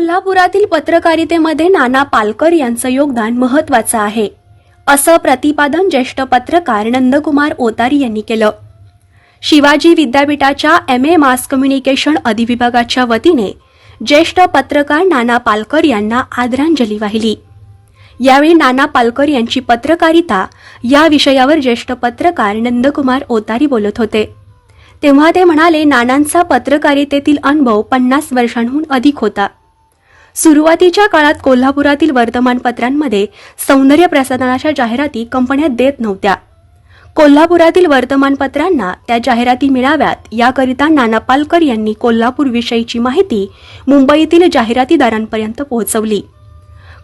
कोल्हापुरातील पत्रकारितेमध्ये नाना पालकर यांचं योगदान महत्वाचं आहे असं प्रतिपादन ज्येष्ठ पत्रकार नंदकुमार ओतारी यांनी केलं. शिवाजी विद्यापीठाच्या एम ए मास कम्युनिकेशन अधिविभागाच्या वतीने ज्येष्ठ पत्रकार नाना पालकर यांना आदरांजली वाहिली. यावेळी नाना पालकर यांची पत्रकारिता या विषयावर ज्येष्ठ पत्रकार नंदकुमार ओतारी बोलत होते. तेव्हा ते म्हणाले नानांचा पत्रकारितेतील अनुभव पन्नास वर्षांहून अधिक होता. सुरुवातीच्या काळात कोल्हापुरातील वर्तमानपत्रांमध्ये सौंदर्य प्रसाधनाच्या जाहिराती कंपन्या देत नव्हत्या. कोल्हापुरातील वर्तमानपत्रांना त्या जाहिराती मिळाव्यात याकरिता नाना पालकर यांनी कोल्हापूरविषयीची माहिती मुंबईतील जाहिरातीदारांपर्यंत पोहोचवली.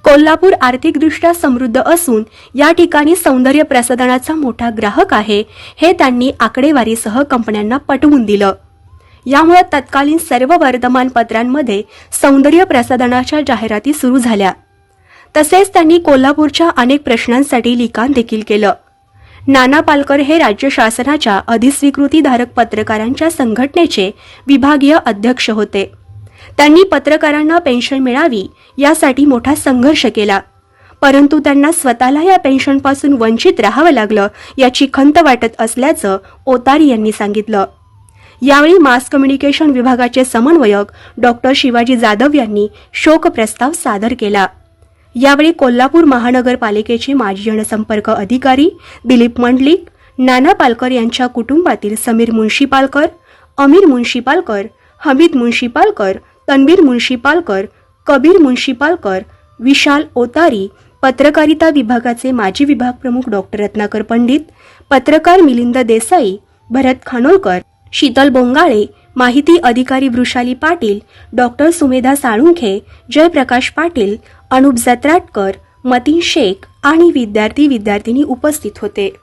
कोल्हापूर आर्थिकदृष्ट्या समृद्ध असून या ठिकाणी सौंदर्य प्रसाधनाचा मोठा ग्राहक आहे हे त्यांनी आकडेवारीसह कंपन्यांना पटवून दिलं. यामुळे तत्कालीन सर्व वर्तमानपत्रांमध्ये सौंदर्य प्रसाधनाच्या जाहिराती सुरू झाल्या. तसेच त्यांनी कोल्हापूरच्या अनेक प्रश्नांसाठी लिखाण देखील केलं. नाना पालकर हे राज्य शासनाच्या अधिस्वीकृतीधारक पत्रकारांच्या संघटनेचे विभागीय अध्यक्ष होते. त्यांनी पत्रकारांना पेन्शन मिळावी यासाठी मोठा संघर्ष केला. परंतु त्यांना स्वतःला या पेन्शनपासून वंचित राहावं लागलं याची खंत वाटत असल्याचं ओतारी यांनी सांगितलं. यावेळी मास कम्युनिकेशन विभागाचे समन्वयक डॉक्टर शिवाजी जाधव यांनी शोक प्रस्ताव सादर केला. यावेळी कोल्हापूर महानगरपालिकेचे माजी जनसंपर्क अधिकारी दिलीप मंडलिक नाना पालकर यांच्या कुटुंबातील समीर मुन्शीपालकर अमीर मुन्शीपालकर हमीद मुन्शीपालकर तन्वीर मुन्शीपालकर कबीर मुन्शीपालकर विशाल ओतारी पत्रकारिता विभागाचे माजी विभाग प्रमुख डॉक्टर रत्नाकर पंडित पत्रकार मिलिंद देसाई भरत खानोलकर शीतल बोंगाळे माहिती अधिकारी वृषाली पाटील डॉक्टर सुमेधा साळुंखे जयप्रकाश पाटील अनुप जत्राटकर मतीन शेख आणि विद्यार्थी विद्यार्थिनी उपस्थित होते.